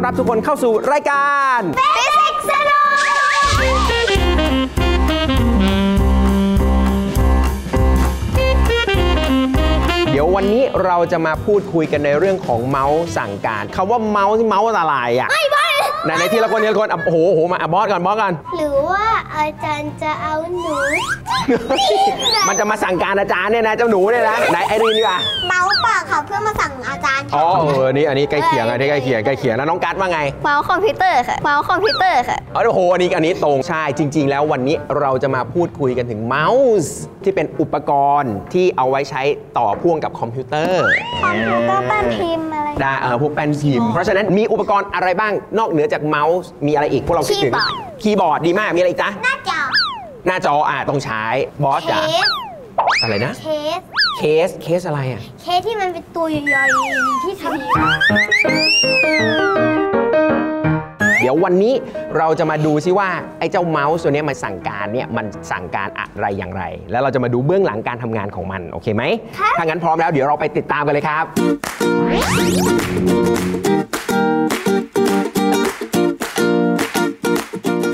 อนรับทุกคนเข้าสู่รายการฟิสิกส์สนุกเดี๋ยววันนี้เราจะมาพูดคุยกันในเรื่องของเมาส์สั่งการคำว่าเมาส์ที่เมาส์อะไรอะไม่บอลไหนไหนทีละคนทีละคนอะโอ้โหโอ้โหมาอะบอสก่อนบอสก่อนหรือว่าอาจารย์จะเอาหนู มันจะมาสั่งการอาจารย์เนี่ยนะเจ้าหนูเนี่ยนะไหนไอรีนดีกว่าเมาส์ปากค่ะเพื่อมาสั่งอาจารย์อ๋อเออนี่อันนี้ใกล้เคียงอันนี้ใกล้เคียงใกล้เคียงแล้วน้องกัดว่าไง เมาส์คอมพิวเตอร์ค่ะ เมาส์คอมพิวเตอร์ค่ะอ๋อโอ้โหอันนี้อันนี้ตรงใช่จริง ๆ แล้ววันนี้เราจะมาพูดคุยกันถึงเมาส์ที่เป็นอุปกรณ์ที่เอาไว้ใช้ต่อพ่วงกับคอมพิวเตอร์คอมพิวเตอร์แป้นพิมพ์อะไรได้เออพวกแป้นพิมพ์เพราะฉะนั้นมีอุปกรณ์อะไรบ้างนอกเหนือจากเมาส์มีอะไรอีกพวกเราคิดถึงคีย์บอร์ดดีมากมีอะไรอีกจ๊ะหน้าจอหน้าจออะต้องใช้บอสเคจ๋าสอะไรนะเคส เคสเคสอะไรอะ เคสที่มันเป็นตัวใหญ่ๆที่ทำเดี๋ยววันนี้เราจะมาดูซิว่า ไอ้เจ้าเมาส์ตัวเนี้ยมันสั่งการเนี่ยมันสั่งการอะไรอย่างไร แล้วเราจะมาดูเบื้องหลังการทำงานของมัน โอเคไหมถ้างั้นพร้อมแล้วเดี๋ยวเราไปติดตามกันเลยครับ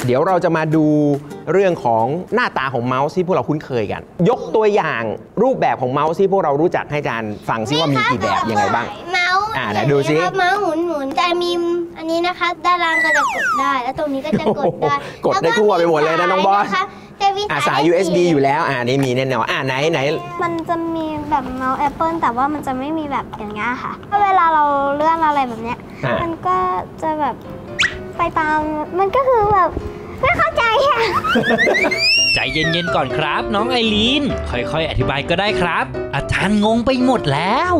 เดี๋ยวเราจะมาดูเรื่องของหน้าตาของเมาส์ที่พวกเราคุ้นเคยกัน ยกตัวอย่างรูปแบบของเมาส์ที่พวกเรารู้จักให้อาจารย์ฟังซิว่ามีกี่แบบยังไงบ้าง เมาส์อ่าไหนดูสิ นะครับเมาส์หมุนหมุนๆจะมีอันนี้นะคะด้านล่างก็จะกดได้ แล้วตรงนี้ก็จะกดได้กดได้ทั่วไปหมดเลยนะน้องบอสแล้วก็มีสายนะคะจะมีอะสาย USB อยู่แล้วอ่านี่มีแน่นอนอ่าไหนไหน มันจะมีแบบเมาส์ Apple แต่ว่ามันจะไม่มีแบบอย่างเงี้ยค่ะเวลาเราเลื่อนอะไรแบบเนี้ย อะ มันก็จะแบบไปตาม มันก็คือแบบ ไม่เข้าใจอะใจเย็นๆก่อนครับ น้องไอรีนค่อยๆ อธิบายก็ได้ครับ อาจารย์งงไปหมดแล้ว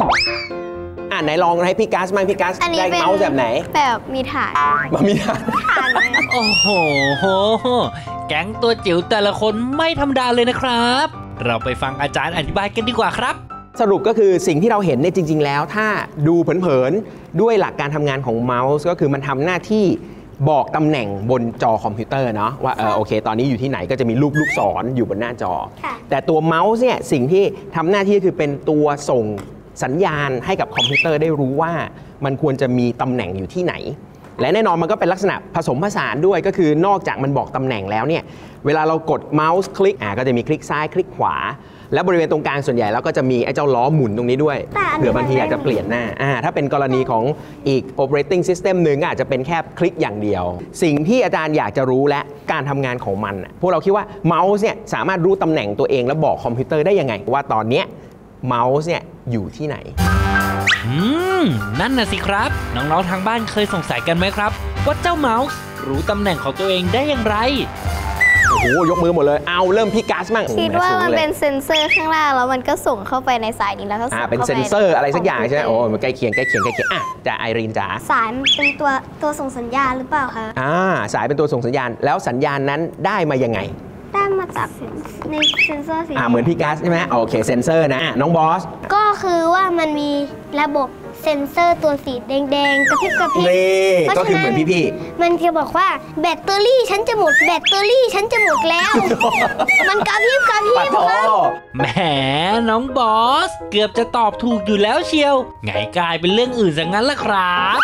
อ่าไหนลองให้พี่กัสมั่งพี่กัสอันนี้ได้เป็น เมาส์แบบไหนแบบมีฐานมามีทางฐานเลยโอ้โหโหโหแก๊งตัวจิ๋วแต่ละคนไม่ธรรมดาเลยนะครับ เราไปฟังอาจารย์อธิบายกันดีกว่าครับ สรุปก็คือสิ่งที่เราเห็นเนี่ยจริง ๆ แล้ว ถ้าดูเผินๆด้วยหลักการทำงานของเมาส์ก็คือมันทำหน้าที่ บอกตำแหน่งบนจอคอมพิวเตอร์เนาะว่าเออโอเค ตอนนี้อยู่ที่ไหนก็จะมีรูปลูกศรอยู่บนหน้าจอค่ะแต่ตัวเมาส์เนี่ยสิ่งที่ทำหน้าที่คือเป็นตัวส่งสัญญาณให้กับคอมพิวเตอร์ได้รู้ว่ามันควรจะมีตำแหน่งอยู่ที่ไหน และแน่นอนมันก็เป็นลักษณะผสมผสานด้วยก็คือนอกจากมันบอกตำแหน่งแล้วเนี่ยเวลาเรากดเมาส์คลิกอะก็จะมีคลิกซ้ายคลิกขวา และบริเวณตรงกลางส่วนใหญ่แล้วก็จะมีไอ้เจ้าล้อหมุนตรงนี้ด้วยแต่อันนี้เผื่อบางทีอยากจะเปลี่ยนหน้าอ่าถ้าเป็นกรณีของอีก operating system หนึ่งก็อาจจะเป็นแค่คลิกอย่างเดียว สิ่งที่อาจารย์อยากจะรู้และการทำงานของมันน่ะพวกเราคิดว่าเมาส์เนี่ยสามารถรู้ตำแหน่งตัวเอง แล้วบอกคอมพิวเตอร์ได้ยังไง ว่าตอนเนี้ยเมาส์เนี่ยอยู่ที่ไหน อืม นั่นน่ะสิครับ น้องๆทางบ้านเคยสงสัยกันไหมครับ ว่าเจ้าเมาส์รู้ตำแหน่งของตัวเองได้อย่างไร โอ้โหยกมือหมดเลยเอาเริ่มพี่กัสมั่งคิดว่ามันเป็นสูงลยเซ็นเซอร์ข้างล่างแล้วมันก็ส่งเข้าไปในสายนี้แล้วก็ส่อ่างเป็นข้าเซไปนเซอร์อะไรสักอย่างใช่ไหมคโอ้มพิวเตร์มันใกล้เคียงใกล้เคียงใกล้เคียงอะจะไอรีนจ๋าสายมันเป็นตัวตัวส่งสัญญาณหรือเปล่าคะอ่าสายเป็นตัวส่งสัญญาณแล้วสัญญาณนั้นได้มายังไง ได้มาจากในเซนเซอร์สีอ่าเหมือนพี่กัสใช่ไหมโอเคเซนเซอร์นะอะน้องบอส ก็คือว่ามันมีระบบเซ็นเซอร์ตัวสีแดงๆกระพริบกระพริบนี่เพราะก็คือฉะนั้นเหมือนพี่มันจะบอกว่าแบตเตอรี่ฉันจะหมดแบตเตอรี่ฉันจะหมดแล้ว มันกระพริบกระพๆริปัดบโทครับ แหมน้องบอส เกือบจะตอบถูกอยู่แล้วเชียว ไงกลายเป็นเรื่องอื่นซะงั้นล่ะครับ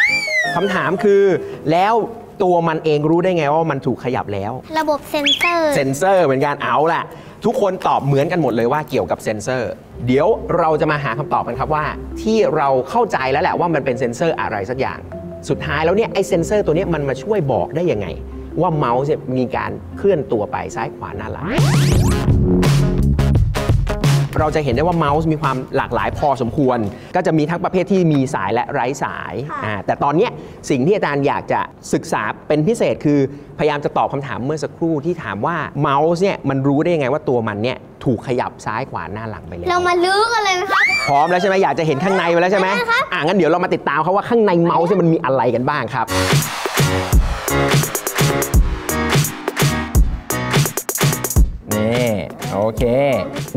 คำถามคือแล้ว ตัวมันเองรู้ได้ไงว่ามันถูกขยับแล้ว ระบบเซ็นเซอร์ เซนเซอร์เหมือนกันเอาล่ะ ทุกคนตอบเหมือนกันหมดเลยว่าเกี่ยวกับเซนเซอร์ เดี๋ยวเราจะมาหาคำตอบกันครับว่า ที่เราเข้าใจแล้วแหละว่ามันเป็นเซนเซอร์อะไรสักอย่าง สุดท้ายแล้วเนี่ยไอ้เซนเซอร์ตัวเนี้ยมันมาช่วยบอกได้ยังไง ว่าเมาส์เนี่ยมีการเคลื่อนตัวไปซ้ายขวาหน้าหลัง เราจะเห็นได้ว่าเมาส์มีความหลากหลายพอสมควร ก็จะมีทั้งประเภทที่มีสายและไร้สายค่ะอ่าแต่ตอนเนี้ยสิ่งที่อาจารย์อยากจะศึกษาเป็นพิเศษคือ พยายามจะตอบคำถามเมื่อสักครู่ที่ถามว่าเมาส์เนี่ยมันรู้ได้ยังไงว่าตัวมันเนี่ยถูกขยับซ้ายขวาหน้าหลังไปแล้ว เรามาลื้อกันเลยไหมครับ พร้อมแล้วใช่ไหมอยากจะเห็นข้างในไปแล้วใช่ไหมอ่างั้นเดี๋ยวเรามาติดตามเขาว่าข้างในเมาส์เนี่ยมันมีอะไรกันบ้างครับ เค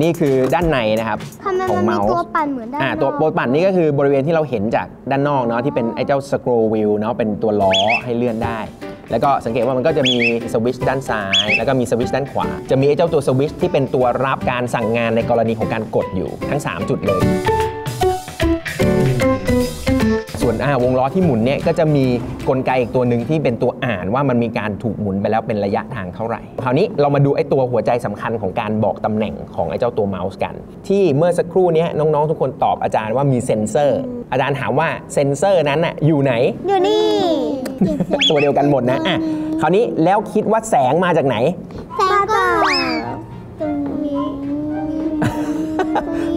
นี่คือด้านในนะครับทำไมของมันมีเมาส์ตัวปั่นเหมือนด้านอ่านตัวอกโปรปั่นนี่ก็คือบริเวณที่เราเห็นจากด้านนอกเนาะที่เป็นไอ้เจ้าสคร w วิลเนาะเป็นตัวล้อให้เลื่อนได้ แล้วก็สังเกตว่ามันก็จะมีสวิตช์ด้านซ้าย แล้วก็มีสวิตช์ด้านขวา จะมีไอ้เจ้าตัวสวิตช์ที่เป็นตัวรับการสั่งงานในกรณีของการกดอยู่ทั้ง 3 จุดเลย สส่วนอ่าวงล้อที่หมุนเนี่ยก็จะมีกลไกอีกตัวหนึ่งที่เป็นตัวอ่านว่ามันมีการถูกหมุนไปแล้วเป็นระยะทางเท่าไหร่ คราวนี้เรามาดูไอ้ตัวหัวใจสำคัญของการบอกตำแหน่งของไอ้เจ้าตัวเมาส์กัน ที่เมื่อสักครู่เนี้ยน้องๆ ทุกคนตอบอาจารย์ว่ามีเซ็นเซอร์ อาจารย์ถามว่าเซ็นเซอร์นั้นน่ะอยู่ไหน อยู่นี่ ตัวเดียวกันหมดนะอะคราวนี้แล้วคิดว่าแสงมาจากไหน แสงก็ตรงนี้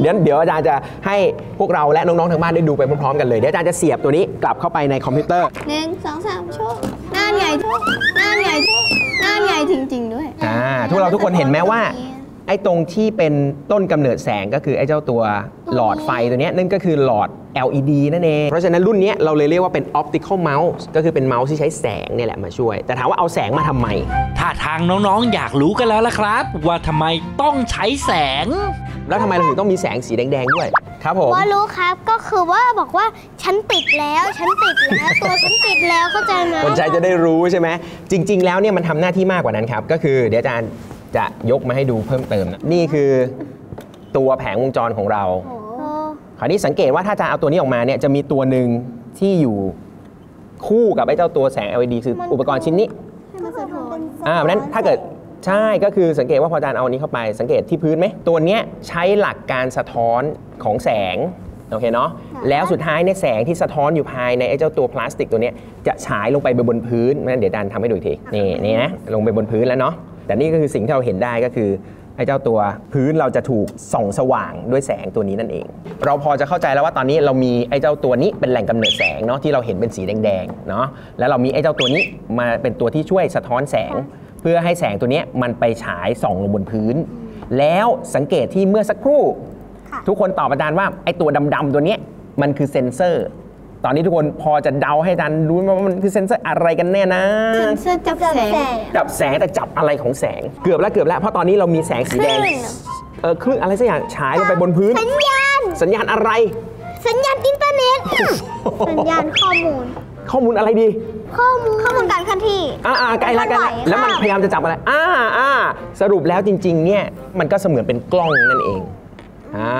เดี๋ยวเดี๋ยวอาจารย์จะให้พวกเราและน้องๆทางบ้านได้ดูไปพร้อมๆกันเลยเดี๋ยวอาจารย์จะเสียบตัวนี้กลับเข้าไปในคอมพิวเตอร์ หนึ่งสองสามโชว์น่านใหญ่ทุกน่านใหญ่ทุกน่านใหญ่จริง ๆ ด้วยอ่าทุกเราทุกคนเห็นไหมว่า ไอ้ตรงที่เป็นต้นกำเนิดแสงก็คือไอ้เจ้าตัวหลอดไฟตัวเนี้ยนั่นก็คือหลอด LED นั่นเอง เพราะฉะนั้นรุ่นเนี้ยเราเลยเรียกว่าเป็น optical mouse ก็คือเป็นเมาส์ที่ใช้แสงเนี่ยแหละมาช่วย แต่ถามว่าเอาแสงมาทำไม ถ้าทางน้องๆ อยากรู้กันแล้วล่ะครับ ว่าทำไมต้องใช้แสง แล้วทำไมเราถึงต้องมีแสงสีแดงๆ ด้วย ครับผมว่ารู้ครับก็คือว่าบอกว่าฉันติดแล้วฉันติดแล้วตัวฉันติดแล้วเข้าใจไหมคนใช้จะได้รู้ใช่ไหมจริง ๆ แล้วเนี่ยมันทำหน้าที่มากกว่านั้นครับก็คือเดี๋ยวอาจารย์ จะยกมาให้ดูเพิ่มเติมนะนี่คือตัวแผงวงจรของเราโอ้คราวนี้สังเกตว่าถ้าจะเอาตัวนี้ออกมาเนี่ยจะมีตัวหนึ่งที่อยู่คู่กับไอ้เจ้าตัวแสง LED คืออุปกรณ์ชิ้นนี้ให้มันสะท้อนอ่าเพราะฉะนั้นถ้าเกิดใช่ก็คือสังเกตว่าพออาจารย์เอาอันนี้เข้าไปสังเกตที่พื้นไหมตัวเนี้ยใช้หลักการสะท้อนของแสงโอเคเนาะแล้วสุดท้ายเนี่ยแสงที่สะท้อนอยู่ภายในไอ้เจ้าตัวพลาสติกตัวเนี้ยจะฉายลงไปบนพื้นเพราะฉะนั้นเดี๋ยวอาจารย์ทำให้ดูอีกทีนี่นี่นะลงไปบนพื้นแล้วเนาะ แต่นี่ก็คือสิ่งที่เราเห็นได้ก็คือไอ้เจ้าตัวพื้นเราจะถูกส่องสว่างด้วยแสงตัวนี้นั่นเอง เราพอจะเข้าใจแล้วว่าตอนนี้เรามีไอ้เจ้าตัวนี้เป็นแหล่งกำเนิดแสงเนาะที่เราเห็นเป็นสีแดงๆเนาะแล้วเรามีไอ้เจ้าตัวนี้มาเป็นตัวที่ช่วยสะท้อนแสง เพื่อให้แสงตัวเนี้ยมันไปฉายส่องลงบนพื้น แล้วสังเกตที่เมื่อสักครู่ ทุกคนตอบอาจารย์ว่าไอ้ตัวดำๆตัวเนี้ยมันคือเซ็นเซอร์ ตอนนี้ทุกคนพอจะเดาให้อาจารย์รู้ไหมว่ามันคือเซ็นเซอร์อะไรกันแน่นะเสื้อจับแสง จับแสงแต่จับอะไรของแสง เกือบแล้วเกือบแล้วเพราะตอนนี้เรามีแสงสีแดงเออคลื่นอะไรสักอย่างฉายลงไปบนพื้น สัญญาณ สัญญาณอะไร สัญญาณอินเทอร์เน็ต สัญญาณข้อมูล ข้อมูลอะไรดี ข้อมูล ข้อมูลการเคลื่อนที่ อ่าอ่าใกล้ละใกล้ละเคลื่อนไหวแล้วมันค่ะพยายามจะจับอะไรอ่าอ่าสรุปแล้วจริง ๆ เนี่ยมันก็เสมือนเป็นกล้องนั่นเอง อ่า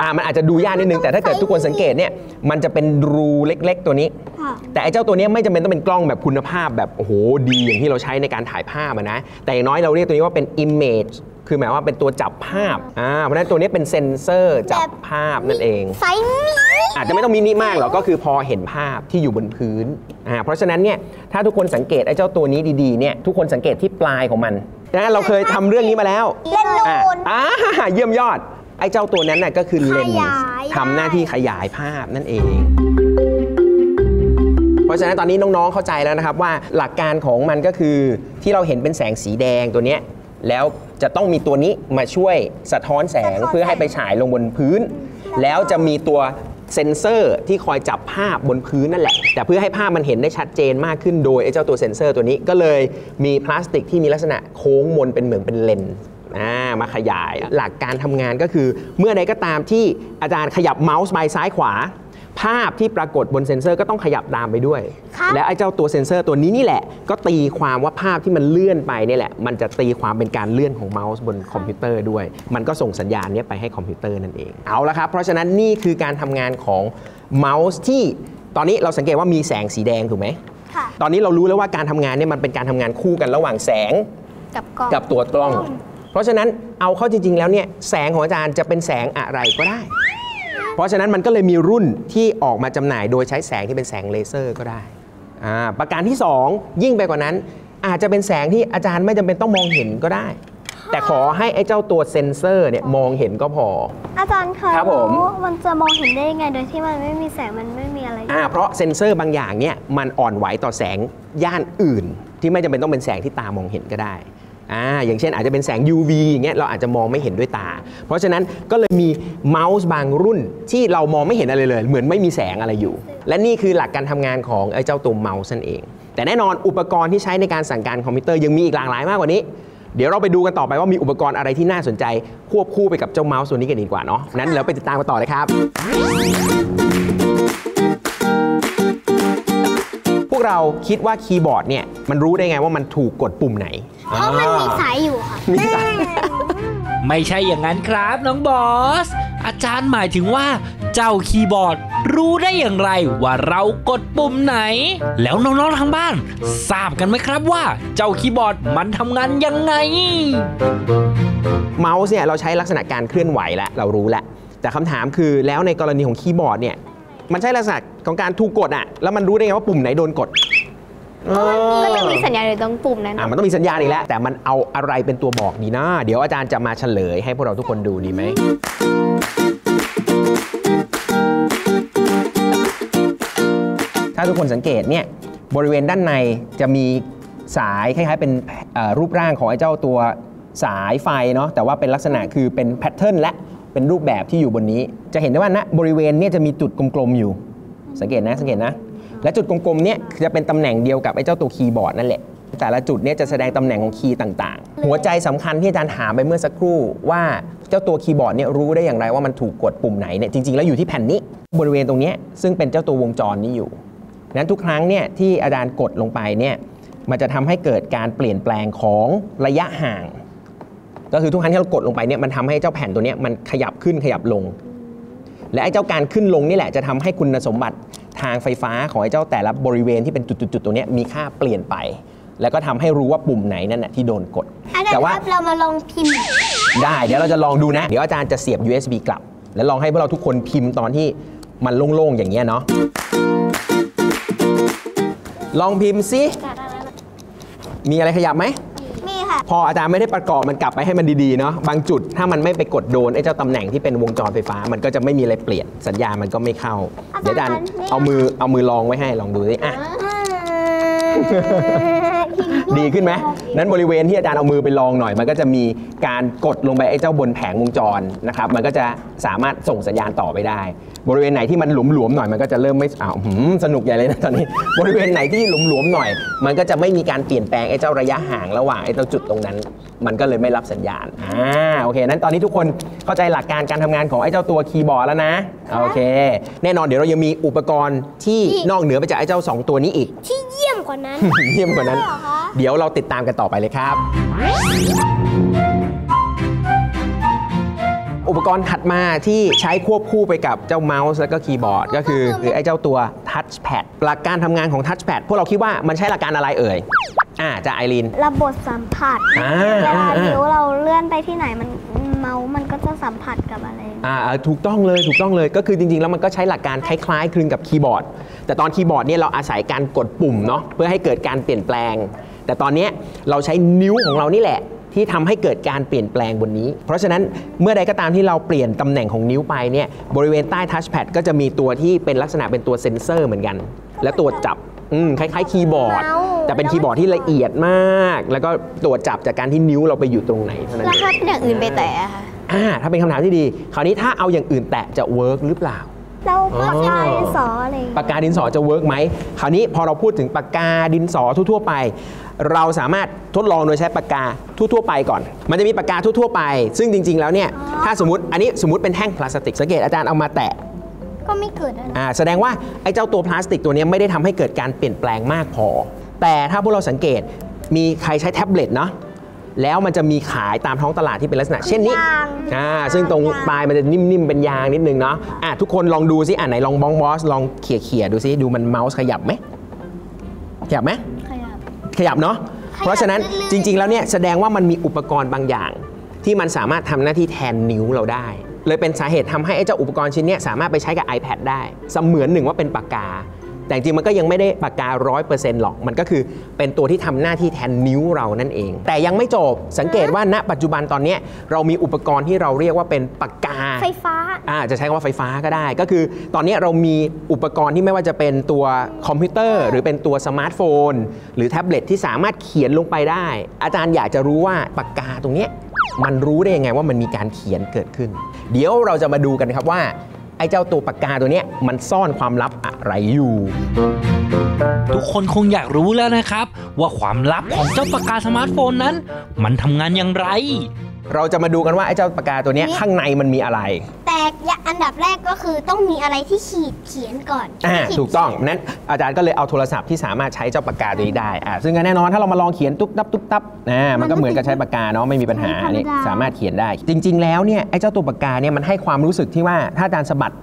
อ่ามันอาจจะดูยากนิดนึงแต่ถ้าเกิดทุกคนสังเกตเนี่ยมันจะเป็นรูเล็ก ๆ ตัวนี้ ค่ะ แต่ไอ้เจ้าตัวเนี้ยไม่จำเป็นต้องเป็นกล้องแบบคุณภาพแบบโอ้โหดีอย่างที่เราใช้ในการถ่ายภาพอะนะ แต่อย่างน้อยเราเรียกตัวนี้ว่าเป็น image คือหมายว่าเป็นตัวจับภาพอ่าเพราะฉะนั้นตัวนี้เป็นเซ็นเซอร์จับภาพนั่นเอง ไซส์นี้อาจจะไม่ต้องมินิมากหรอกก็คือพอเห็นภาพที่อยู่บนพื้นอ่าเพราะฉะนั้นเนี่ยถ้าทุกคนสังเกตไอ้เจ้าตัวนี้ดีๆเนี่ยทุกคนสังเกตที่ปลายของมัน นะเราเคยทำเรื่องนี้มาแล้วเล่นนูอะนอ่าเยี่ยมยอด ไอ้เจ้าตัวนั้นน่ะก็คือเลนขส์ยายทำหน้าที่ขยายภาพนั่นเอง เพราะฉะนั้นตอนนี้น้องๆเข้าใจแล้วนะครับว่าหลักการของมันก็คือที่เราเห็นเป็นแสงสีแดงตัวเนี้ยแล้วจะต้องมีตัวนี้มาช่วยสะท้อนแสงเพื่อให้ไปฉายลงบนพื้น แล้วจะมีตัว เซนเซอร์ที่คอยจับภาพบนพื้นนั่นแหละ แต่เพื่อให้ภาพมันเห็นได้ชัดเจนมากขึ้นโดยไอ้เจ้าตัวเซนเซอร์ตัวนี้ก็เลยมีพลาสติกที่มีลักษณะโค้งมนเป็นเหมือนเป็นเลนมาขยายหลักการทำงานก็คือ เมื่อใดก็ตามที่อาจารย์ขยับเมาส์ไปซ้ายขวา ภาพที่ปรากฏบนเซ็นเซอร์ก็ต้องขยับตามไปด้วย ครับ และไอ้เจ้าตัวเซ็นเซอร์ตัวนี้นี่แหละ ก็ตีความว่าภาพที่มันเลื่อนไปเนี่ยแหละ มันจะตีความเป็นการเลื่อนของเมาส์บนคอมพิวเตอร์ด้วย มันก็ส่งสัญญาณเนี้ยไปให้คอมพิวเตอร์นั่นเอง เอาละครับ เพราะฉะนั้นนี่คือการทำงานของเมาส์ที่ตอนนี้เราสังเกตว่ามีแสงสีแดงถูกไหม ค่ะ ตอนนี้เรารู้แล้วว่าการทำงานเนี่ยมันเป็นการทำงานคู่กันระหว่างแสง กับกล้อง กับตัวกล้อง เพราะฉะนั้นเอาเข้าจริง ๆ แล้วเนี่ยแสงของอาจารย์จะเป็นแสงอะไรก็ได้ เพราะฉะนั้นมันก็เลยมีรุ่นที่ออกมาจำหน่ายโดยใช้แสงที่เป็นแสงเลเซอร์ก็ได้อ่าประการที่ 2 ยิ่งไปกว่านั้น อาจจะเป็นแสงที่อาจารย์ไม่จำเป็นต้องมองเห็นก็ได้ แต่ขอให้ไอ้เจ้าตัวเซ็นเซอร์เนี่ยมองเห็นก็พอ อาจารย์เคยครับผมรู้มันจะมองเห็นได้ยังไงโดยที่มันไม่มีแสงมันไม่มีอะไรอ่าเพราะเซ็นเซอร์บางอย่างเนี่ยมันอ่อนไหวต่อแสงย่านอื่น ที่ไม่จำเป็นต้องเป็นแสงที่ตามองเห็นก็ได้ อ่าอย่างเช่นอาจจะเป็นแสง UV อย่างเงี้ยเราอาจจะมองไม่เห็นด้วยตา เพราะฉะนั้นก็เลยมีเมาส์บางรุ่นที่เรามองไม่เห็นอะไรเลย เหมือนไม่มีแสงอะไรอยู่ และนี่คือหลักการทำงานของไอ้เจ้าตัวเมาส์นั่นเอง แต่แน่นอนอุปกรณ์ที่ใช้ในการสั่งการคอมพิวเตอร์ยังมีอีกหลากหลายมากกว่านี้เดี๋ยวเราไปดูกันต่อไปว่ามีอุปกรณ์อะไรที่น่าสนใจควบคู่ไปกับเจ้าเมาส์ตัวนี้กันดีกว่าเนาะนั้นเดี๋ยวไปติดตามกันต่อเลยครับ เราคิดว่าคีย์บอร์ดเนี่ยมันรู้ได้ไงว่ามันถูกกดปุ่มไหน เพราะมันมีสายอยู่ค่ะ มีสายไม่ใช่อย่างนั้นครับน้องบอส อาจารย์หมายถึงว่าเจ้าคีย์บอร์ดรู้ได้อย่างไรว่าเรากดปุ่มไหน แล้วน้องๆทางบ้าน ทราบกันไหมครับว่า เจ้าคีย์บอร์ดมันทำงานยังไง เมาส์เนี่ยเราใช้ลักษณะการเคลื่อนไหวแล้วเรารู้แล้วแต่คำถามคือแล้วในกรณีของคีย์บอร์ดเนี่ย มันใช่ลักษณะของการถูกกดอะแล้วมันรู้ได้ไงว่าปุ่มไหนโดนกดเออก็ต้องมีสัญญาณอยู่ตรงปุ่มนั้นอะมันต้องมีสัญญาณอีกแล้ว แต่มันเอาอะไรเป็นตัวบอกดีนะ เดี๋ยวอาจารย์จะมาเฉลยให้พวกเราทุกคนดูดีไหม ถ้าทุกคนสังเกตเนี่ยบริเวณด้านในจะมีสายคล้ายๆเป็นเอ่อรูปร่างของไอ้เจ้าตัวสายไฟเนาะแต่ว่าเป็นลักษณะคือเป็นแพทเทิร์นและ เป็นรูปแบบที่อยู่บนนี้ จะเห็นได้ว่าณบริเวณเนี่ยจะมีจุดกลมๆอยู่ สังเกตนะสังเกตนะ และจุดกลมๆเนี่ยจะเป็นตำแหน่งเดียวกับไอ้เจ้าตัวคีย์บอร์ดนั่นแหละ แต่ละจุดเนี่ยจะแสดงตำแหน่งของคีย์ต่างๆ หัวใจสำคัญที่อาจารย์ถามไปเมื่อสักครู่ว่าเจ้าตัวคีย์บอร์ดเนี่ยรู้ได้อย่างไรว่ามันถูกกดปุ่มไหนเนี่ยจริงๆแล้วอยู่ที่แผ่นนี้บริเวณตรงนี้ซึ่งเป็นเจ้าตัววงจรนี้อยู่นั้นทุกครั้งเนี่ยที่อาจารย์กดลงไปเนี่ยมันจะทำให้เกิดการเปลี่ยนแปลงของระยะห่าง ก็คือทุกครั้งที่เรากดลงไปเนี่ยมันทำให้เจ้าแผ่นตัวเนี้ยมันขยับขึ้นขยับลง และไอ้เจ้าการขึ้นลงนี่แหละจะทำให้คุณสมบัติทางไฟฟ้าของไอ้เจ้าแต่ละบริเวณที่เป็นจุดๆๆตัวเนี้ยมีค่าเปลี่ยนไป แล้วก็ทำให้รู้ว่าปุ่มไหนนั่นแหะที่โดนกดอาจารแต่ย์คว่ารับเรามาลองพิมพ์ ได้เดี๋ยวเราจะลองดูนะ เดี๋ยวอาจารย์จะเสียบ USB กลับ แล้วลองให้พวกเราทุกคนพิมพ์ตอนที่มันโล่งๆอย่างเงี้ยเนาะลองพิมพ์สิมีอะไรขยับไหมมีค่ะ พออาจารย์ไม่ได้ประกอบมันกลับไปให้มันดีๆเนาะบางจุดถ้ามันไม่ไปกดโดนไอ้เจ้าตำแหน่งที่เป็นวงจรไฟฟ้า มันก็จะไม่มีอะไรเปลี่ยนสัญญาณมันก็ไม่เข้า เดี๋ยวอาจารย์เอามือเอามือลองไว้ให้ลองดูสิอะดีขึ้นไหมนั้นบริเวณที่อาจารย์เอามือไปลองหน่อย มันก็จะมีการกดลงไปไอ้เจ้าบนแผงวงจรนะครับ มันก็จะสามารถส่งสัญญาณต่อไปได้ บริเวณไหนที่มันหลวมๆหน่อยมันก็จะเริ่มไม่อ้าวหืมสนุกใหญ่เลยนะตอนนี้ บริเวณไหนที่หลวมๆหน่อย มันก็จะไม่มีการเปลี่ยนแปลงไอ้เจ้าระยะห่างระหว่างไอ้เจ้าจุดตรงนั้น มันก็เลยไม่รับสัญญาณอ่าโอเคนั้นตอนนี้ทุกคนเข้าใจหลักการการทำงานของไอ้เจ้าตัวคีย์บอร์ดแล้วนะโอเค แน่นอนเดี๋ยวเรายังมีอุปกรณ์ที่นอกเหนือไปจากไอ้เจ้าสองตัวนี้อีก ที่เยี่ยมกว่านั้น เยี่ยมกว่านั้นใช่เหรอคะเดี๋ยวเราติดตามกันต่อไปเลยครับ อุปกรณ์ถัดมาที่ใช้ควบคู่ไปกับเจ้าเมาส์แล้วก็คีย์บอร์ด ก็คือคือไอ้เจ้าตัวทัชแพดหลักการทำงานของทัชแพดพวกเราคิดว่ามันใช้หลักการอะไรเอ่ยอ่าจะไอรีนระบบสัมผัสอ่าเวลาอ่านิ้วเราเลื่อนไปที่ไหนมันเมาส์มันก็จะสัมผัสกับอะไรอ่าอ่าถูกต้องเลยถูกต้องเลยก็คือจริง ๆ แล้วมันก็ใช้หลักการคล้ายๆคลึงกับคีย์บอร์ด แต่ตอนคีย์บอร์ดเนี่ยเราอาศัยการกดปุ่มเนาะเพื่อให้เกิดการเปลี่ยนแปลง แต่ตอนเนี้ยเราใช้นิ้วของเรานี่แหละ ที่ทำให้เกิดการเปลี่ยนแปลงบนนี้ เพราะฉะนั้นเมื่อใดก็ตามที่เราเปลี่ยนตำแหน่งของนิ้วไปเนี่ยบริเวณใต้ทัชแพดก็จะมีตัวที่เป็นลักษณะเป็นตัวเซ็นเซอร์เหมือนกัน และตัวจับอืมคล้ายๆ คีย์บอร์ดเมาส์แต่เป็นคีย์บอร์ดที่ละเอียดมาก แล้วก็ตัวจับจากการที่นิ้วเราไปอยู่ตรงไหนเท่านั้นแล้วเองถ้าเป็นอย่างอื่นไปแตะอะค่ะอ่าถ้าเป็นคำถามที่ดี คราวนี้ถ้าเอาอย่างอื่นแตะจะเวิร์กหรือเปล่า แล้วปากกาอ๋อดินสออะไรอย่างเงี้ยปากกาดินสอจะเวิร์กไหมคราวนี้พอเราพูดถึงปากกาดินสอทั่วๆไป เราสามารถทดลองโดยใช้ปากกาทั่วๆไปก่อน มันจะมีปากกาทั่วๆไป ซึ่งจริง ๆ แล้วเนี่ยถ้าสมมติอันนี้สมมติเป็นแท่งพลาสติกสังเกตอาจารย์เอามาแตะก็ไม่เกิดอะไรอ่าแสดงว่าไอ้เจ้าตัวพลาสติกตัวเนี้ยไม่ได้ทำให้เกิดการเปลี่ยนแปลงมากพอ แต่ถ้าพวกเราสังเกตมีใครใช้แท็บเล็ตเนาะ แล้วมันจะมีขายตามท้องตลาดที่เป็นลักษณะเช่นนี้ยางอ่าซึ่งตรงปลายมันจะนิ่มๆเป็นยางนิดนึงเนาะอะทุกคนลองดูซิอะไหนลองบองบอสลองเขี่ยๆดูซิดูมันเมาส์ขยับไหมขยับไหมขยับขยับเนาะเพราะฉะนั้นจริง ๆ แล้วเนี่ยแสดงว่ามันมีอุปกรณ์บางอย่าง ที่มันสามารถทำหน้าที่แทนนิ้วเราได้ เลยเป็นสาเหตุทำให้ไอ้เจ้าอุปกรณ์ชิ้นเนี้ยสามารถไปใช้กับ iPad ได้ เสมือนหนึ่งว่าเป็นปากกา แต่จริงๆมันก็ยังไม่ได้ปากการ้อยเปอร์เซ็นต์หรอกมันก็คือเป็นตัวที่ทำหน้าที่แทนนิ้วเรานั่นเอง แต่ยังไม่จบสังเกตว่าณปัจจุบันตอนเนี้ยเรามีอุปกรณ์ที่เราเรียกว่าเป็นปากกาไฟฟ้าอ่าจะใช้คำว่าไฟฟ้าก็ได้ ก็คือตอนนี้เรามีอุปกรณ์ที่ไม่ว่าจะเป็นตัวคอมพิวเตอร์ หรือเป็นตัวสมาร์ทโฟน หรือแท็บเล็ตที่สามารถเขียนลงไปได้ อาจารย์อยากจะรู้ว่าปากกาตรงเนี้ยมันรู้ได้ยังไงว่ามันมีการเขียนเกิดขึ้น เดี๋ยวเราจะมาดูกันครับว่า ไอ้เจ้าตัวปากกาตัวเนี้ยมันซ่อนความลับอะไรอยู่ ทุกคนคงอยากรู้แล้วนะครับ ว่าความลับของเจ้าปากกาสมาร์ทโฟนนั้น มันทำงานอย่างไร เราจะมาดูกันว่าไอ้เจ้าปากกาตัวเนี้ยข้างในมันมีอะไร แต่อย่างอันดับแรกก็คือต้องมีอะไรที่ขีดเขียนก่อนอ่าขีดถูกต้องนั้นอาจารย์ก็เลยเอาโทรศัพท์ที่สามารถใช้เจ้าปากกาตัวนี้ได้อ่าซึ่งแน่นอนถ้าเรามาลองเขียนตุ๊บตับตุ๊บตับอ่ามันก็เหมือนกับใช้ปากกาเนาะไม่มีปัญหาอันนี้สามารถเขียนได้ จริง ๆ แล้วเนี่ยไอ้เจ้าตัวปากกาเนี่ยมันให้ความรู้สึกที่ว่าถ้าอาจารย์สะบัด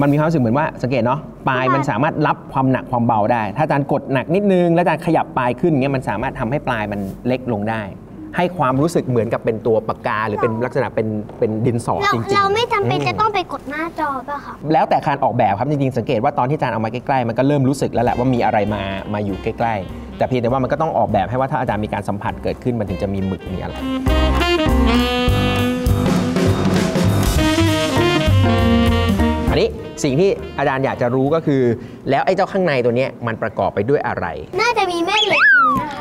มันมีความรู้สึกเหมือนว่าสังเกตเนาะปลายมันสามารถรับความหนักความเบาได้ ถ้าอาจารย์กดหนักนิดนึง แล้วอาจารย์ขยับปลายขึ้นอย่างเงี้ยมันสามารถทำให้ปลายมันเล็กลงได้ ให้ความรู้สึกเหมือนกับเป็นตัวปากกา หรือเป็นลักษณะเป็นเป็นดินสอเราจริงๆเราไม่จำเป็นอืจะต้องไปกดหน้าจอป่ะคะแล้วแต่การออกแบบครับจริงๆสังเกตว่าตอนที่อาจารย์เอามาใกล้ๆมันก็เริ่มรู้สึกแล้วแหละว่ามีอะไรมามาอยู่ใกล้ ๆ แต่เพียงแต่ว่ามันก็ต้องออกแบบให้ว่าถ้าอาจารย์มีการสัมผัสเกิดขึ้นมันถึงจะมีหมึกมีอะไร อันนี้สิ่งที่อาจารย์อยากจะรู้ก็คือ แล้วไอ้เจ้าข้างในตัวเนี้ยมันประกอบไปด้วยอะไร น่าจะมีแม่เหล็ก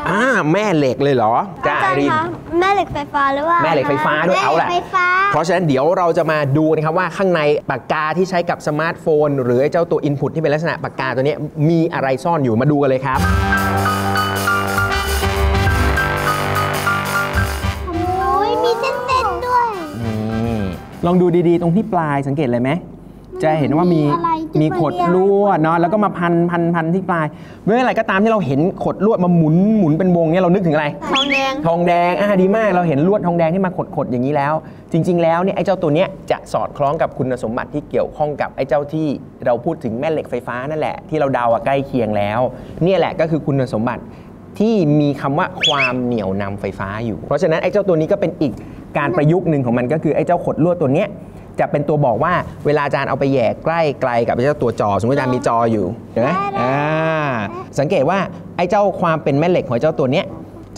อยู่นะคะอ่าแม่เหล็กเลยเหรออาจารย์ริน คะแม่เหล็กไฟฟ้าหรือว่าแม่เหล็กไฟฟ้าด้วยแม่เอาเหแหล็ละกไฟฟ้า เพราะฉะนั้นเดี๋ยวเราจะมาดูนะครับว่าข้างในปากกาที่ใช้กับสมาร์ทโฟน หรือไอ้เจ้าตัว Input ที่เป็นลักษณะปากกาตัวเนี้ยมีอะไรซ่อนอยู่มาดูกันเลยครับ โอ้ยมีเส้นๆด้วยนี่ลองดูดีๆ ตรงที่ปลายสังเกตเลยไหม จะเห็นว่ามีอะไรที่ มีขดลวดเนาะแล้วก็มาพันพันพันที่ปลายเมื่อไหร่ก็ตามที่เราเห็นขดลวดมาหมุนหมุนเป็นวงเนี่ยเรานึกถึงอะไร ทองแดง ทองแดงอ่าดีมากเราเห็นลวดทองแดงที่มาขดๆอย่างนี้แล้ว จริง ๆ แล้วเนี่ยไอ้เจ้าตัวเนี้ยจะสอดคล้องกับคุณสมบัติที่เกี่ยวข้องกับไอ้เจ้าที่เราพูดถึงแม่เหล็กไฟฟ้านั่นแหละที่เราเดาอะใกล้เคียงแล้ว เนี่ยแหละก็คือคุณสมบัติที่มีคำว่าความเหนี่ยวนำไฟฟ้าอยู่ เพราะฉะนั้นไอ้เจ้าตัวนี้ก็เป็นอีกการประยุกต์หนึ่งของมันก็คือไอ้เจ้าขดลวดตัวเนี้ย จะเป็นตัวบอกว่าเวลาอาจารย์เอาไปแหย่ใกล้ไกลกับไอ้เจ้าตัวจอ สมมติอาจารย์มีจออยู่เห็นไหมอ่าสังเกตว่าไอ้เจ้าความเป็นแม่เหล็กของไอ้เจ้าตัวเนี้ย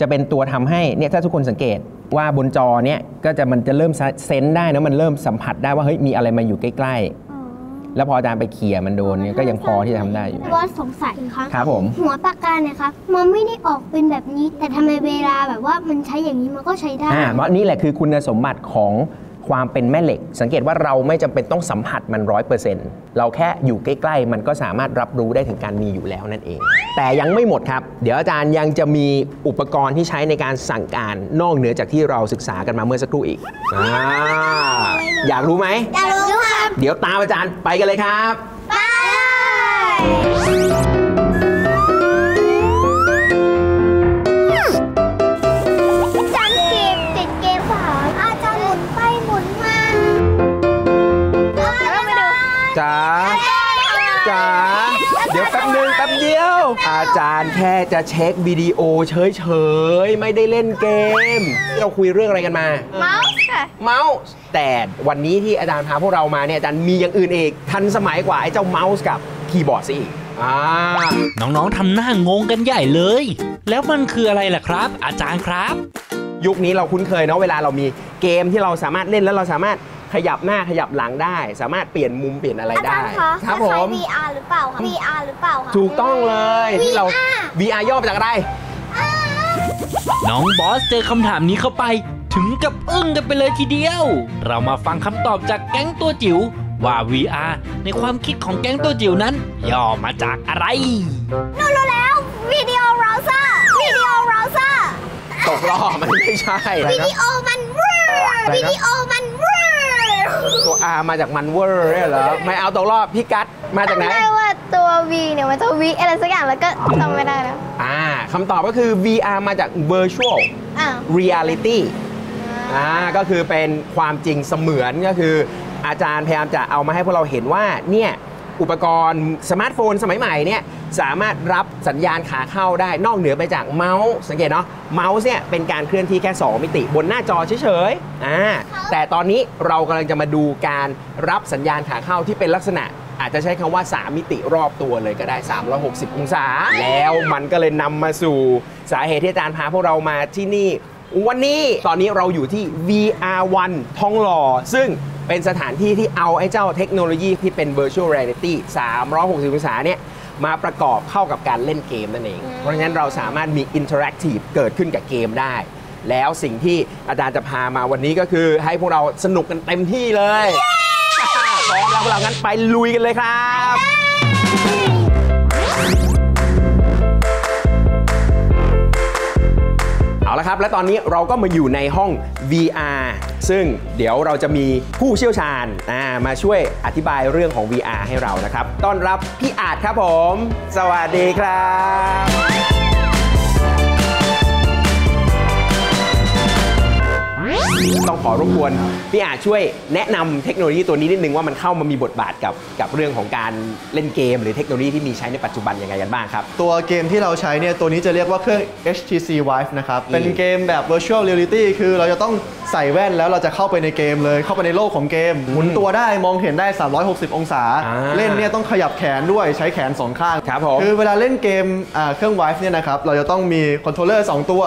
จะเป็นตัวทำให้เนี่ยถ้าทุกคนสังเกตว่าบนจอเนี่ยก็จะมันจะเริ่มเซนส์ได้นะมันเริ่มสัมผัสได้ว่าเฮ้ยมีอะไรมาอยู่ใกล้ ๆ แล้วพออาจารย์ไปเขี่ยมันโดนเนี่ยก็ยังพอที่จะทำได้อยู่บอสสงสัยครับครับผมหัวปากกาเนี่ยครับมันไม่ได้ออกเป็นแบบนี้ แต่ทำไมเวลาแบบว่ามันใช้อย่างนี้มันก็ใช้ได้อ่าเพราะนี่แหละคือคุณสมบัติของ ความเป็นแม่เหล็ก สังเกตว่าเราไม่จำเป็นต้องสัมผัสมันร้อยเปอร์เซ็นต์เราแค่อยู่ใกล้ ๆ มันก็สามารถรับรู้ได้ถึงการมีอยู่แล้วนั่นเอง แต่ยังไม่หมดครับ เดี๋ยวอาจารย์ยังจะมีอุปกรณ์ที่ใช้ในการสั่งการนอกเหนือจากที่เราศึกษากันมาเมื่อสักครู่อีกอาอยากรู้ไหมอยากรู้ครับเดี๋ยวตามอาจารย์ไปกันเลยครับไปจั จ๋าจ๋าเดี๋ยวแป๊บนึงแป๊บเดียว อาจารย์แค่จะเช็ควิดีโอเฉยๆ ไม่ได้เล่นเกม เราคุยเรื่องอะไรกันมา เมาส์ค่ะ เมาส์แต่วันนี้ที่อาจารย์พาพวกเรามาเนี่ยอาจารย์มีอย่างอื่นอีกทันสมัยกว่าไอ้เจ้าเมาส์กับคีย์บอร์ดซะอีกอ่าน้องๆทำหน้างงกันใหญ่เลย แล้วมันคืออะไรล่ะครับ อาจารย์ครับ ยุคนี้เราคุ้นเคยเนาะเวลาเรามีเกมที่เราสามารถเล่นแล้วเราสามารถ ขยับหน้าขยับหลังได้ สามารถเปลี่ยนมุมเปลี่ยนอะไรอาจาได้รย์คะครับผใช้ม VR หรือเปล่าคะ VR หรือเปล่าคะ ถูกต้องเลยที่เรา VR ย่อมาจากอะไร น้องบอสเจอคำถามนี้เข้าไป ถึงกับอึ้งกันไปเลยทีเดียว เรามาฟังคำตอบจากแก๊งตัวจิ๋วว่า VR ในความคิดของแก๊งตัวจิ๋วนั้น ย่อมาจากอะไร หนูรู้แล้ววิดีโอเราเซอร์วิดีโอเราเซอร์ตกรอบมันไม่ใช่อะไรวินะดีโอมันเวอร์อะไรนะวิดีโอมันเวอร์ ตัว R มาจากมันเวอร์เนี่ยเหรอ ไม่เอาตกรอบพี่กัดมาจากไหนได้ว่าตัว V เนี่ยมันจะ V อะไรสักอย่างแล้วก็จำไม่ได้แล้วอ่าคำตอบก็คือ VR มาจาก virtual อ้าว reality อ่าก็คือเป็นความจริงเสมือนก็คืออาจารย์พยายามจะเอามาให้พวกเราเห็นว่าเนี่ย อุปกรณ์สมาร์ทโฟนสมัยใหม่เนี่ยสามารถรับสัญญาณขาเข้าได้นอกเหนือไปจากเมาส์สังเกตเนาะเมาส์เนี่ยเป็นการเคลื่อนที่แค่ 2 มิติบนหน้าจอเฉยๆอ่าแต่ตอนนี้เรากำลังจะมาดูการรับสัญญาณขาเข้าที่เป็นลักษณะอาจจะใช้คำว่า 3 มิติรอบตัวเลยก็ได้ 360 องศา แล้วมันก็เลยนำมาสู่สาเหตุที่อาจารย์พาพวกเรามาที่นี่ วันนี้ตอนนี้เราอยู่ที่ VR1 ทองหล่อ ซึ่ง เป็นสถานที่ที่เอาไอ้เจ้าเทคโนโลยีที่เป็น Virtual Reality 360 องศาเนี่ยมาประกอบเข้ากับการเล่นเกมนั่นเอง เพราะฉะนั้นเราสามารถมี Interactive เกิดขึ้นกับเกมได้ แล้วสิ่งที่อาจารย์จะพามาวันนี้ก็คือให้พวกเราสนุกกันเต็มที่เลยพร้อมแล้วพวกเรางั้นไปลุยกันเลยครับ ละครับ และตอนนี้เราก็มาอยู่ในห้อง VR ซึ่งเดี๋ยวเราจะมีผู้เชี่ยวชาญมาช่วยอธิบายเรื่องของ VR ให้เรานะครับ ต้อนรับพี่อาจครับผม สวัสดีครับ ต้องขอรบกวนพี่อาจช่วยแนะนำเทคโนโลยีตัวนี้นิดนึงว่ามันเข้ามามีบทบาทกับกับเรื่องของการเล่นเกม หรือเทคโนโลยีที่มีใช้ในปัจจุบันยังไงกันบ้างครับ ตัวเกมที่เราใช้เนี่ยตัวนี้จะเรียกว่าเครื่อง HTC Vive นะครับอืมเป็นเกมแบบ virtual reality คือเราจะต้องใส่แว่นแล้วเราจะเข้าไปในเกมเลย เข้าไปในโลกของเกม หมุนตัวได้มองเห็นได้ 360 องศาอ่าเล่นเนี่ยต้องขยับแขนด้วยใช้แขนสองข้างครับผมคือเวลาเล่นเกมอ่าเครื่อง Vive เนี่ยนะครับเราจะต้องมีคอนโทรลเลอร์2ตัว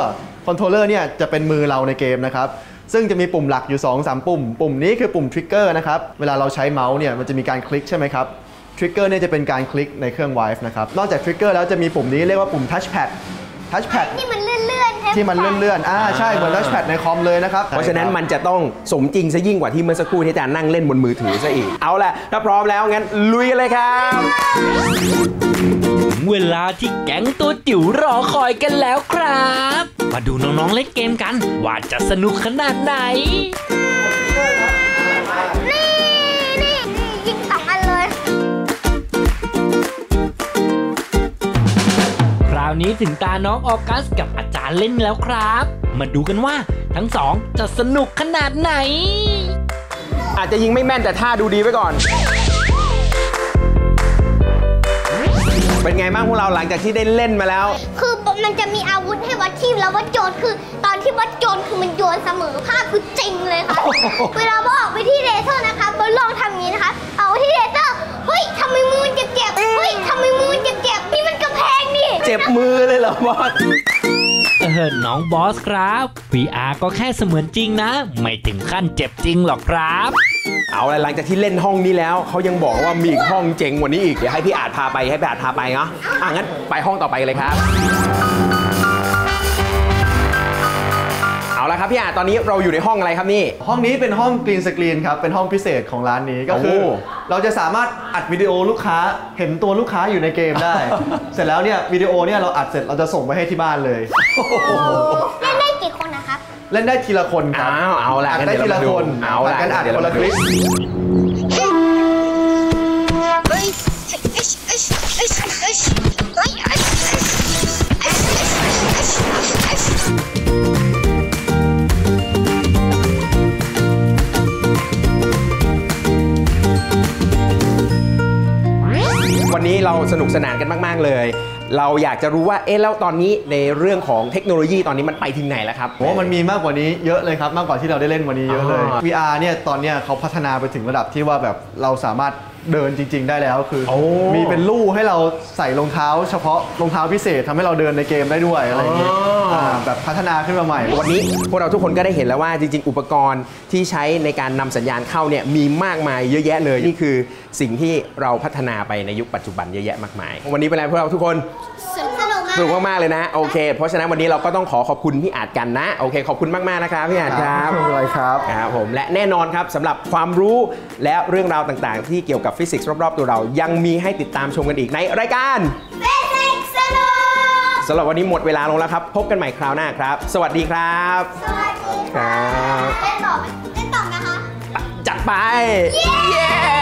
คอนโทรลเลอร์เนี่ยจะเป็นมือเราในเกมนะครับ ซึ่งจะมีปุ่มหลักอยู่ 2-3 ปุ่ม ปุ่มนี้คือปุ่มทริกเกอร์นะครับ เวลาเราใช้เมาส์เนี่ยมันจะมีการคลิกใช่ไหมครับทริกเกอร์เนี่ยจะเป็นการคลิกในเครื่อง Vive นะครับ นอกจากทริกเกอร์แล้วจะมีปุ่มนี้เรียกว่าปุ่ม touchpad touchpad ที่มันเลื่อนๆใช่ไหที่มันเลื่อนๆอ่าใช่เหมือน touchpad ในคอมเลยนะครับ เพราะฉะนั้นมันจะต้องสมจริงซะยิ่งกว่าที่เมื่อสักครู่ที่อาจารย์นั่งเล่นบนมือถือซะอีก เอาล่ะถ้าพร้อมแล้วงั้นลุยกันเลยครับถึงเวลาที่แก๊งตัวจิ๋วรอคอยกันแล้วครับ มาดูน้องๆเล่นเกมกัน ว่าจะสนุกขนาดไหนนี่นี่นี่ยิงสองอันเลย คราวนี้ถึงตาน้องออกัสกับอาจารย์เล่นแล้วครับ มาดูกันว่าทั้งสองจะสนุกขนาดไหน อาจจะยิงไม่แม่นแต่ท่าดูดีไว้ก่อน เป็นไงบ้างพวกเราหลังจากที่ได้เล่นมาแล้ว คือ มันจะมีอาวุธให้วัดทีมแล้ววัดโจรคือ ตอนที่วัดโจรคือมันโยนเสมอภาคคือจริงเลยค่ะ เวลาบอออกไปที่เลเซอร์นะคะบอลลองทำอย่างนี้นะคะ เอาที่เลเซอร์เฮ้ยทำไมมือมันเจ็บๆเฮ้ยทำไมมือมันเจ็บๆนี่มันกระแพงนี่เจ็บมือเลยเหรอบอสเออน้องบอสครับ VR ก็แค่เสมือนจริงนะ ไม่ถึงขั้นเจ็บจริงหรอกครับ เอาละหลังจากที่เล่นห้องนี้แล้วเขายังบอกว่ามีอีกห้องเจ๋งกว่านี้อีกเดี๋ยวให้พี่อาจพาไปให้พี่อาจพาไปเนาะอะงั้นไปห้องต่อไปเลยครับ เอาละครับพี่อาจตอนนี้เราอยู่ในห้องอะไรครับนี่ ห้องนี้เป็นห้องกรีนสกรีนครับ เป็นห้องพิเศษของร้านนี้ก็คือ โอ้ เราจะสามารถอัดวิดีโอลูกค้าเห็นตัวลูกค้าอยู่ในเกมได้ เสร็จแล้วเนี่ยวิดีโอเนี่ยเราอัดเสร็จเราจะส่งไปให้ที่บ้านเลยเล่ เล่นได้ทีละคนครับอ้าวเอาล่ะอัดงั้นได้เดี๋ยวทีเราละมาดูคนเอาล่ะผัดกันอัดเดี๋ยวคนเราละมาคดูลิปวันนี้เราสนุกสนานกันมาก ๆ เลย เราอยากจะรู้ว่าเอ๊ะแล้วตอนนี้ในเรื่องของเทคโนโลยีตอนนี้มันไปถึงไหนแล้วครับผมว่ามันมีมากกว่านี้เยอะเลยครับ มากกว่าที่เราได้เล่นวันนี้เยอะเลยอ๋อ VR เนี่ยตอนเนี้ยเขาพัฒนาไปถึงระดับที่ว่าแบบเราสามารถ เดินจริง ๆ ได้แล้วคือโอ้มีเป็นลู่ให้เราใส่รองเท้า เฉพาะรองเท้าพิเศษทำให้เราเดินในเกมได้ด้วยอะไรอย่างเงี้ยอ๋ออ่าแบบพัฒนาขึ้นมาใหม่ วันนี้พวกเราทุกคนก็ได้เห็นแล้วว่าจริง ๆ อุปกรณ์ที่ใช้ในการนำสัญญาณเข้าเนี่ยมีมากมายเยอะแยะเลย นี่คือสิ่งที่เราพัฒนาไปในยุคปัจจุบันเยอะแยะมากมาย วันนี้เป็นไรพวกเราทุกคน สนุกมาก สนุกมาก ๆ เลยนะ โอเค เพราะฉะนั้นวันนี้เราก็ต้องขอขอบคุณพี่อาจกันนะ โอเค ขอบคุณมาก ๆ นะครับพี่อาจครับไม่เป็นไรครับ ครับผม และแน่นอนครับสำหรับความรู้และเรื่องราวต่าง ๆ ที่เกี่ยวกับฟิสิกส์รอบ ๆ ตัวเรา ยังมีให้ติดตามชมกันอีกในรายการเฟิสิกส์สนุกสำหรับวันนี้หมดเวลาลงแล้วครับ พบกันใหม่คราวหน้าครับ สวัสดีครับ สวัสดีคค่ะรับเล่นต่อไหมเล่นต่อนะคะ จัดไป เย้เย้